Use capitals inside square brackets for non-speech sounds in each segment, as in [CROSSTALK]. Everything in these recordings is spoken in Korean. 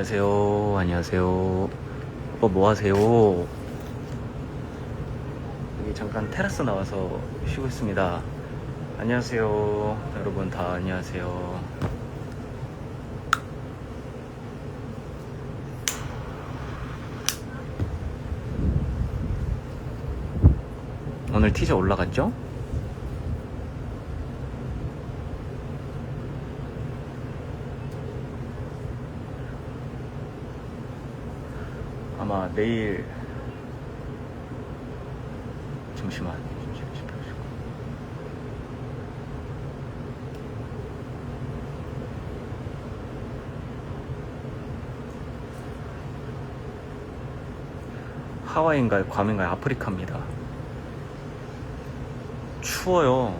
안녕하세요. 안녕하세요. 오빠 뭐 하세요? 여기 잠깐 테라스 나와서 쉬고 있습니다. 안녕하세요. 여러분 다 안녕하세요. 오늘 티저 올라갔죠? 내일 잠시만 잠시만, 잠시만. 하와이인가요? 괌인가요? 아프리카입니다. 추워요.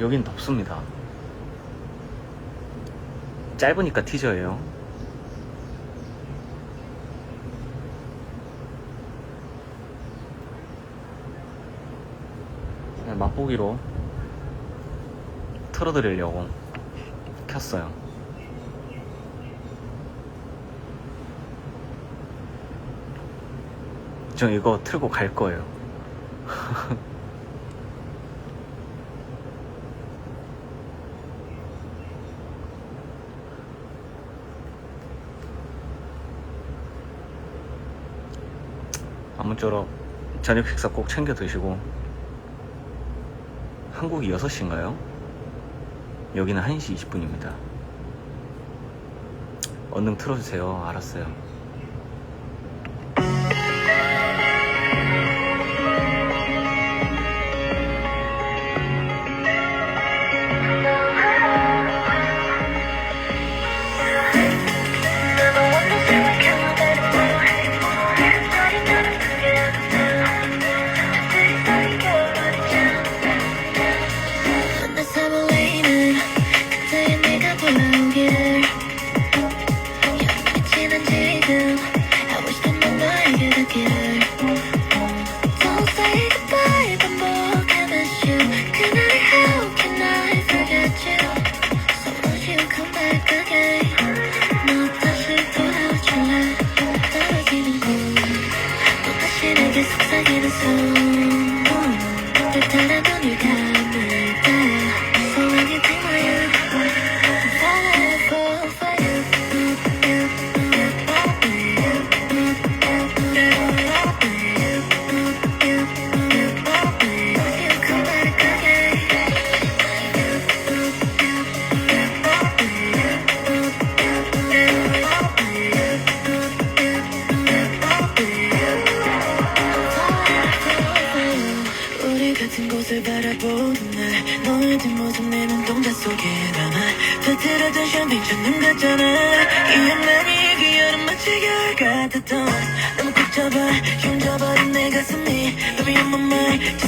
여긴 덥습니다. 짧으니까 티저예요. 맛보기로 틀어드리려고 켰어요. 저 이거 틀고 갈 거예요. [LAUGHS] 아무쪼록 저녁 식사 꼭 챙겨 드시고 한국이 6시인가요? 여기는 1시 20분입니다. 얼른 틀어주세요. 알았어요. Just cause I get it so 첫눈 같잖아. 기억나니 그 여름 마치 겨울 같았던. 너무 꽉 잡아 흉져버린 내 가슴이. Baby on my mind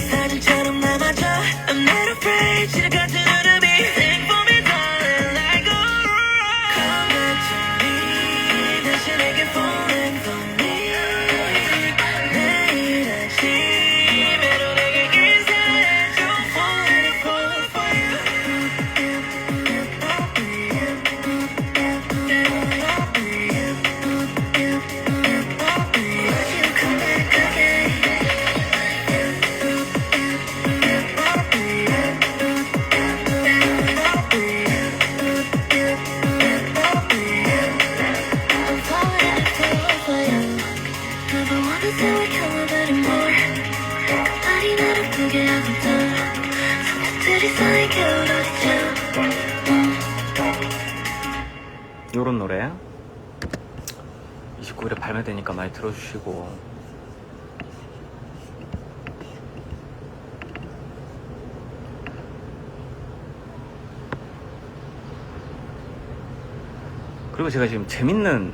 그리고 제가 지금 재밌는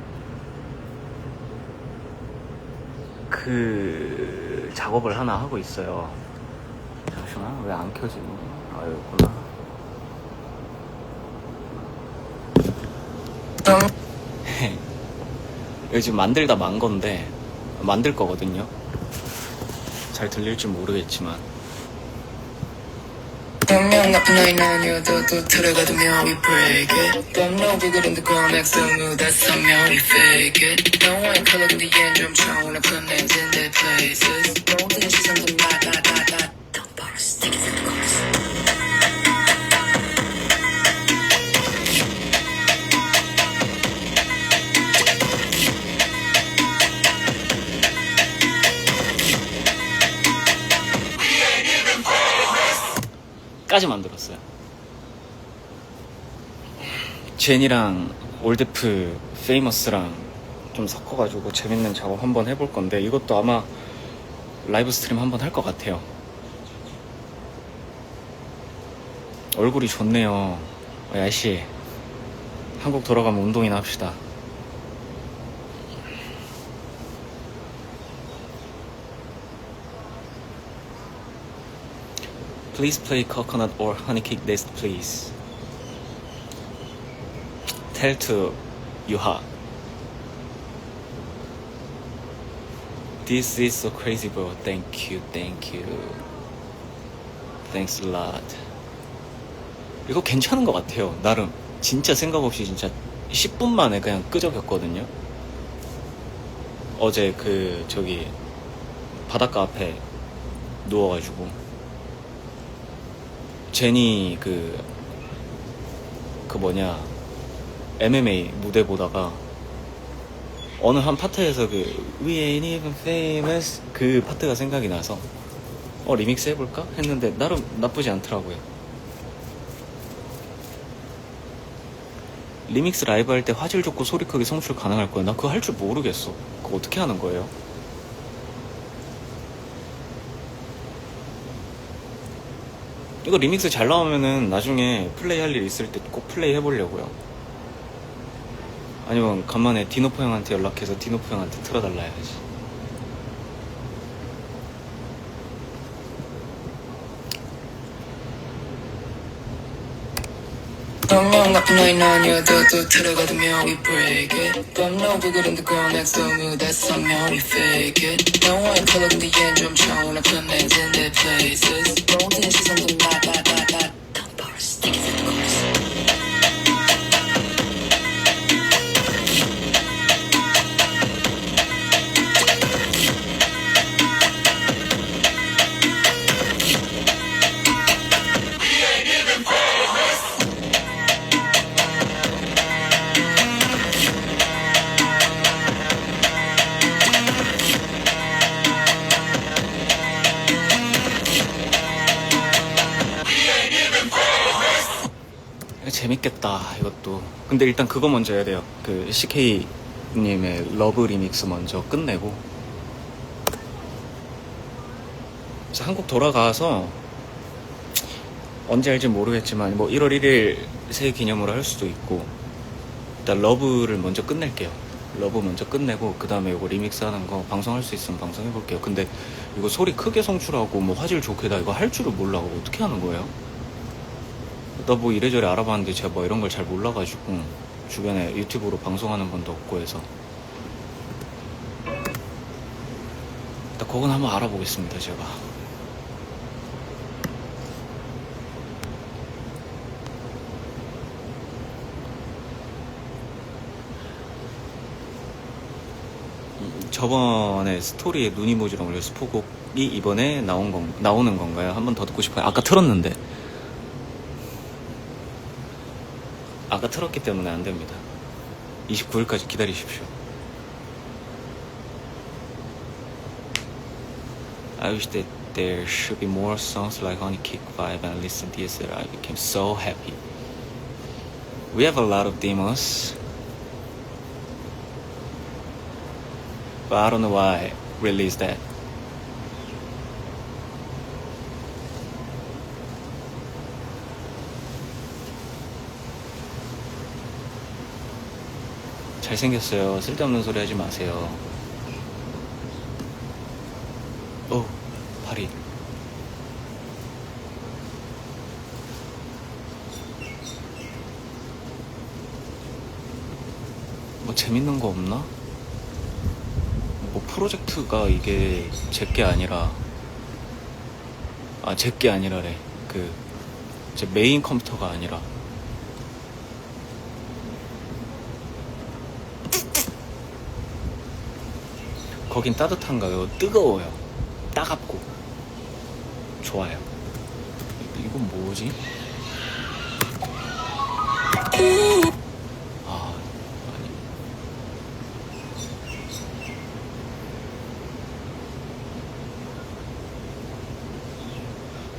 그 작업을 하나 하고 있어요. 잠시만 왜 안 켜지니 아유구나. 요즘 만들다 만 건데 만들 거거든요. 잘 들릴지 모르겠지만 분명 나쁜 아이는 아니어도 또 들어가두면 we break it Don't know bigger than the girl next to me that's how we fake it Don't want color in the end 좀 처음에 put names in their places 모든 시선들 나나나나 Don't take it to the chorus 까지 만들었어요. 제니랑 올데프 페이머스랑 좀 섞어가지고 재밌는 작업 한번 해볼 건데 이것도 아마 라이브 스트림 한번 할 것 같아요. 얼굴이 좋네요. 어, 야씨, 한국 돌아가면 운동이나 합시다. Please play coconut or honey cake list, please. Tell to Yuha. This is so crazy, bro. Thank you, thank you. Thanks a lot. 이거 괜찮은 것 같아요. 나름. 진짜 생각 없이 진짜 10분 만에 그냥 끄적였거든요. 어제 그, 저기, 바닷가 앞에 누워가지고. 제니 그, 그 뭐냐, MMA 무대 보다가 어느 한 파트에서 그 We ain't even famous 그 파트가 생각이 나서 어 리믹스 해볼까 했는데 나름 나쁘지 않더라고요. 리믹스 라이브 할 때 화질 좋고 소리 크게 송출 가능할 거야. 나 그거 할 줄 모르겠어. 그거 어떻게 하는 거예요? 이거 리믹스 잘 나오면은 나중에 플레이 할 일 있을 때 꼭 플레이 해보려고요. 아니면 간만에 디노포 형한테 연락해서 디노포 형한테 틀어달라 해야지. 분명 나쁜 아이는 아니어도 또 들어가두면 we break it Don't know bigger than the girl next to me that's how we fake it Don't want color in the end 좀 names in their places 모든 시선들 나나나나 재밌겠다 이것도. 근데 일단 그거 먼저 해야 돼요. 그 CK님의 러브 리믹스 먼저 끝내고. 그래서 한국 돌아가서 언제 할지 모르겠지만 뭐 1월 1일 새 기념으로 할 수도 있고 일단 러브를 먼저 끝낼게요. 러브 먼저 끝내고 그 다음에 이거 리믹스 하는 거 방송할 수 있으면 방송해볼게요. 근데 이거 소리 크게 성출하고 뭐 화질 좋게 다 이거 할 줄을 몰라. 어떻게 하는 거예요? 나 뭐 이래저래 알아봤는데 제가 뭐 이런 걸 잘 몰라가지고 주변에 유튜브로 방송하는 분도 없고 해서 일단 그건 한번 알아보겠습니다 제가 음, 저번에 스토리에 눈이 모지랑 올려 스포곡이 이번에 나온 건 나오는 건가요? 한번 더 듣고 싶어요. 아까 틀었는데 아까 틀었기 때문에 안 됩니다. 29일까지 기다리십시오. I wish that there should be more songs like Honey Kick Vibe and listen to this that I became so happy. We have a lot of demos. But I don't know why I released that. 잘생겼어요. 쓸데없는 소리 하지 마세요. 오, 파리. 뭐 재밌는 거 없나? 뭐 프로젝트가 이게 제게 아니라 아 제게 아니라래 그 제 메인 컴퓨터가 아니라 거긴 따뜻한가요? 뜨거워요. 따갑고 좋아요. 이건 뭐지? 아, 아니.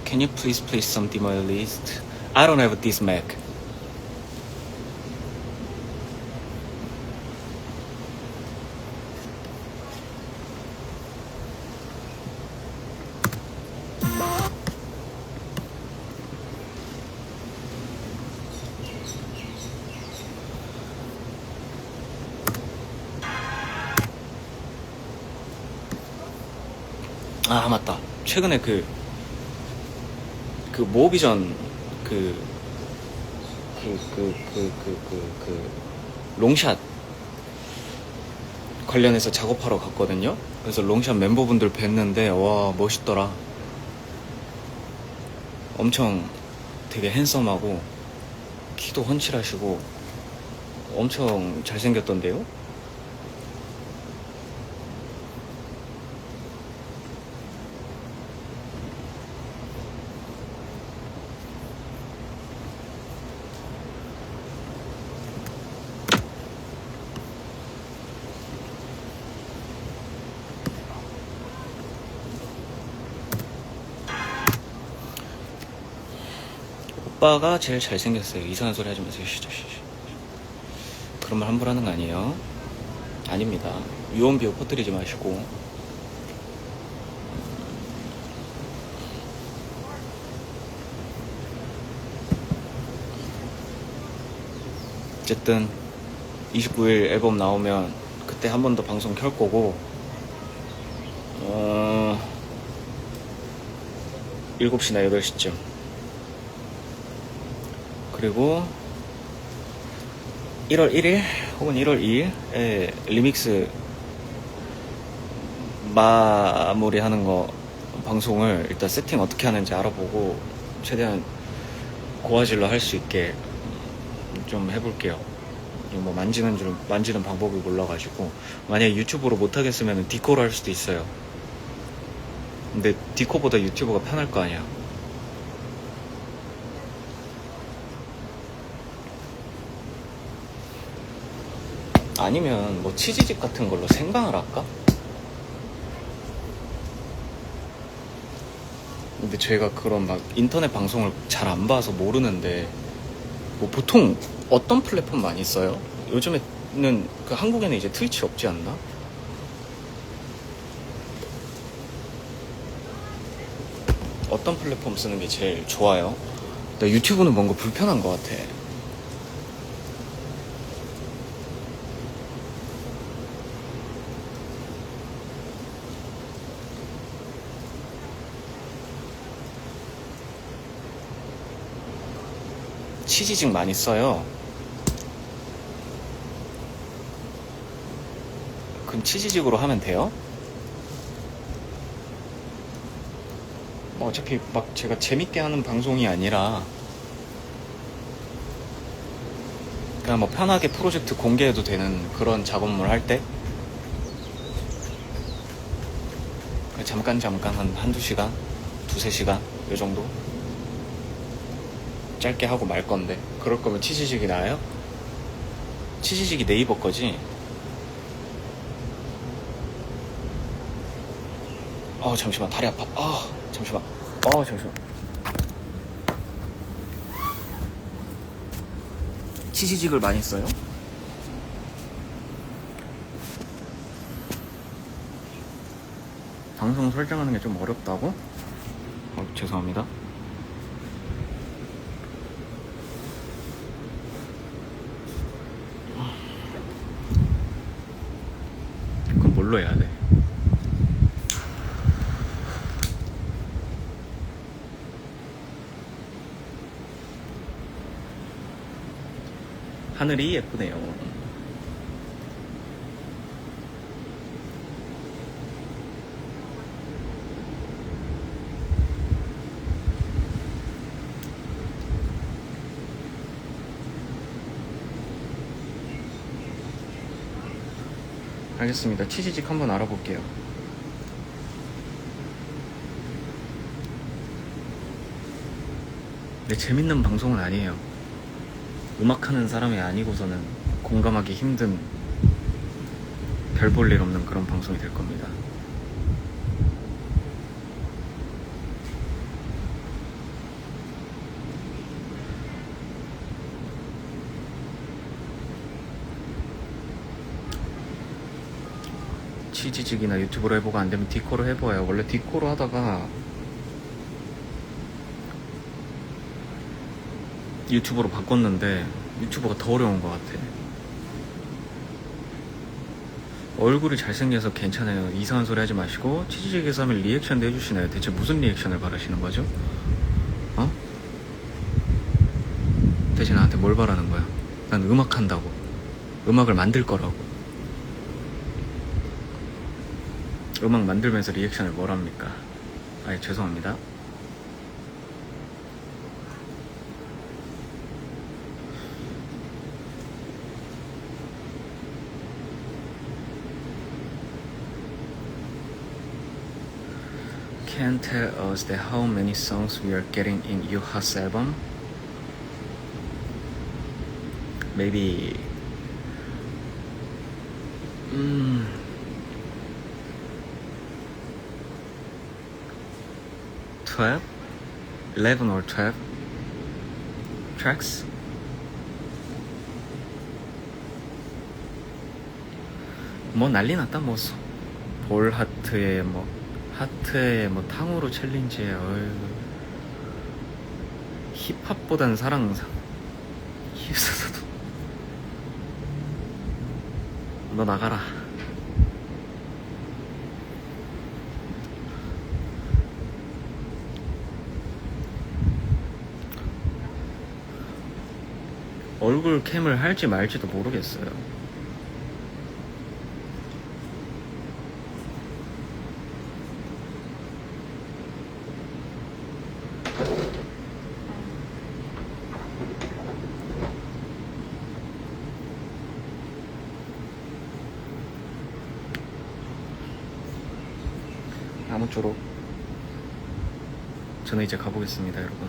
Can you please play something on my list? I don't have this Mac. 아 맞다. 최근에 그 그 모비전 그 그 그 그 그 그 그 롱샷 관련해서 작업하러 갔거든요. 그래서 롱샷 멤버분들 뵀는데 와 멋있더라. 엄청 되게 핸섬하고 키도 훤칠하시고 엄청 잘생겼던데요. 오빠가 제일 잘생겼어요. 이상한 소리 하지 마세요. 쉬죠, 쉬죠. 그런 말 함부로 하는 거 아니에요. 아닙니다. 유언비어 퍼뜨리지 마시고. 어쨌든 29일 앨범 나오면 그때 한 번 더 방송 켤 거고 어 7시나 8시쯤 그리고 1월 1일 혹은 1월 2일에 리믹스 마무리하는 거 방송을 일단 세팅 어떻게 하는지 알아보고 최대한 고화질로 할 수 있게 좀 해볼게요. 뭐 만지는 줄 만지는 방법이 몰라가지고 만약에 유튜브로 못하겠으면 디코로 할 수도 있어요. 근데 디코보다 유튜브가 편할 거 아니야. 아니면 뭐 치즈집 같은 걸로 생방을 할까? 근데 제가 그런 막 인터넷 방송을 잘 안 봐서 모르는데 뭐 보통 어떤 플랫폼 많이 써요? 요즘에는 그 한국에는 이제 트위치 없지 않나? 어떤 플랫폼 쓰는 게 제일 좋아요? 나 유튜브는 뭔가 불편한 것 같아. 치즈직 많이 써요. 그럼 치즈직으로 하면 돼요? 뭐 어차피 막 제가 재밌게 하는 방송이 아니라 그냥 뭐 편하게 프로젝트 공개해도 되는 그런 작업물 할 때 잠깐 잠깐 한 한두 시간 두세 시간 요 정도 짧게 하고 말 건데 그럴 거면 치즈직이 나아요? 치즈직이 네이버 거지? 어 잠시만 다리 아파 아 잠시만 어 잠시만 치즈직을 많이 써요? 방송 설정하는 게 좀 어렵다고? 어, 죄송합니다 하늘이 예쁘네요. 알겠습니다. 치즈직 한번 알아볼게요. 네, 재밌는 방송은 아니에요. 음악하는 사람이 아니고서는 공감하기 힘든 별 볼 일 없는 그런 방송이 될 겁니다. 치즈직이나 유튜브로 해보고 안 되면 디코로 해봐요. 원래 디코로 하다가 유튜브로 바꿨는데 유튜브가 더 어려운 것 같아. 얼굴이 잘생겨서 괜찮아요. 이상한 소리 하지 마시고 치즈직에서 하면 리액션도 해주시나요? 대체 무슨 리액션을 바라시는 거죠? 어? 대체 나한테 뭘 바라는 거야? 난 음악 한다고. 음악을 만들 거라고. 음악 만들면서 리액션을 뭘 합니까? 아예 죄송합니다. Can tell us that how many songs we are getting in Yuha's album? Maybe. Mm, twelve, eleven or twelve tracks. 뭐 난리 났다 뭐 소- 볼 하트에 뭐 하트에 뭐 탕후루 챌린지에 어휴 힙합보단 사랑상. 힙스도. 너 나가라. 얼굴 캠을 할지 말지도 모르겠어요 아무쪼록 저는 이제 가보겠습니다 여러분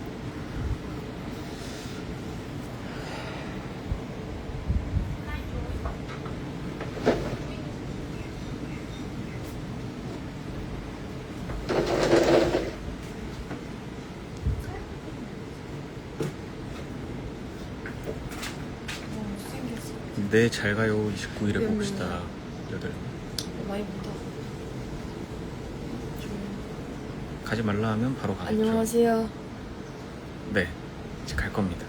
생겼어. 네 잘 가요 29일에 음. 봅시다 여덟 많이 본다. 가지 말라 하면 바로 가겠죠 안녕하세요. 네 이제 갈 겁니다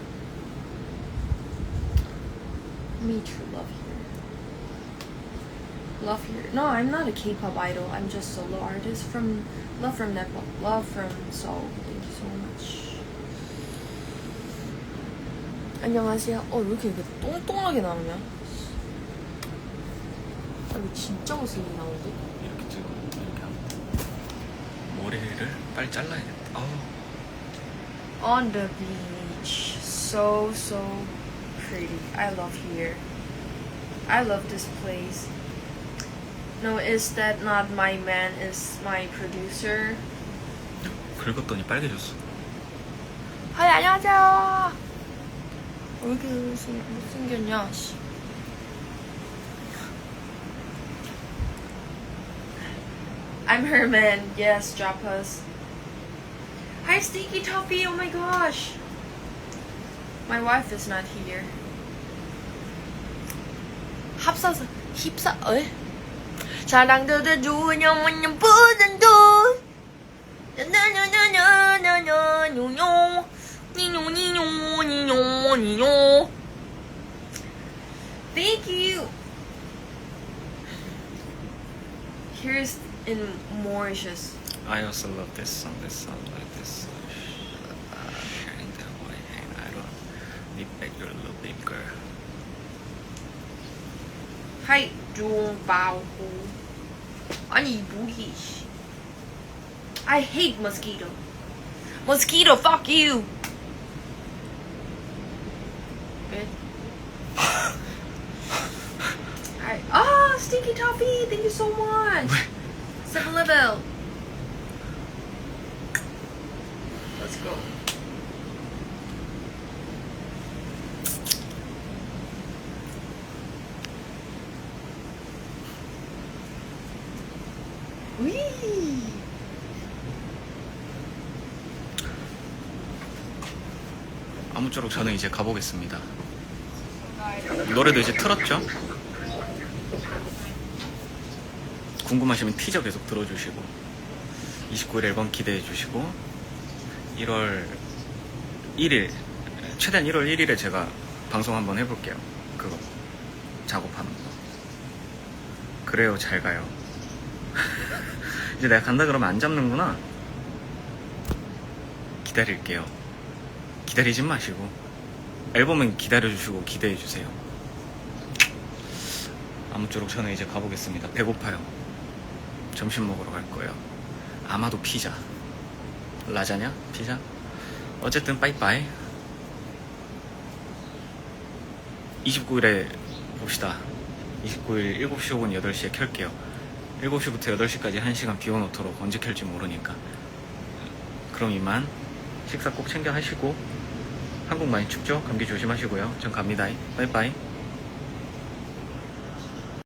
Me too. Love here. Love here. No, I'm not a K-pop idol. I'm just solo artist from love from Nepal. Love from Seoul. Thank you so much. 안녕하세요. 어, 왜 이렇게, 이렇게 똥똥하게 나오냐? 아, 이거 진짜 못생기게 나오는데? 머리를 빨리 잘라야겠다 아우 On the beach. So, so pretty. I love here. I love this place. No, is that not my man? Is my producer? 긁었더니 빨개졌어 하이, 안녕하세요. 왜 이렇게 생- 못생겼냐, 씨. I'm her man. Yes, drop us. Hi, Stinky Toffee. Oh my gosh. My wife is not here. 합사서 힙사 어? 사랑도도 주냐면 부는 돈 나나나나나나나뇨 니뇨 니뇨 니뇨 니뇨 Thank you. Here's in Mauritius. I also love this song this song like this uh, sharing the white hand I don't need back your little baby girl 하이 종바오 아니 이 목이 씨. I hate mosquito mosquito fuck you Good. [LAUGHS] I, ah stinky toffee coffee. Thank you so much. Seven level. Let's go. Whee! 아무쪼록 저는 이제 가보겠습니다. 노래도 이제 틀었죠? 궁금하시면 티저 계속 들어주시고 29일 앨범 기대해 주시고 1월 1일 최대한 1월 1일에 제가 방송 한번 해볼게요. 그거 작업하는 거. 그래요 잘 가요. [LAUGHS] 이제 내가 간다 그러면 안 잡는구나. 기다릴게요. 기다리진 마시고 앨범은 기다려주시고 기대해주세요 아무쪼록 저는 이제 가보겠습니다 배고파요 점심 먹으러 갈 거예요 아마도 피자 라자냐? 피자? 어쨌든 빠이빠이 29일에 봅시다 29일 7시 혹은 8시에 켤게요 7시부터 8시까지 1시간 비워놓도록 언제 켤지 모르니까 그럼 이만 식사 꼭 챙겨 하시고 한국 많이 춥죠? 감기 조심하시고요. 전 갑니다. 빠이빠이.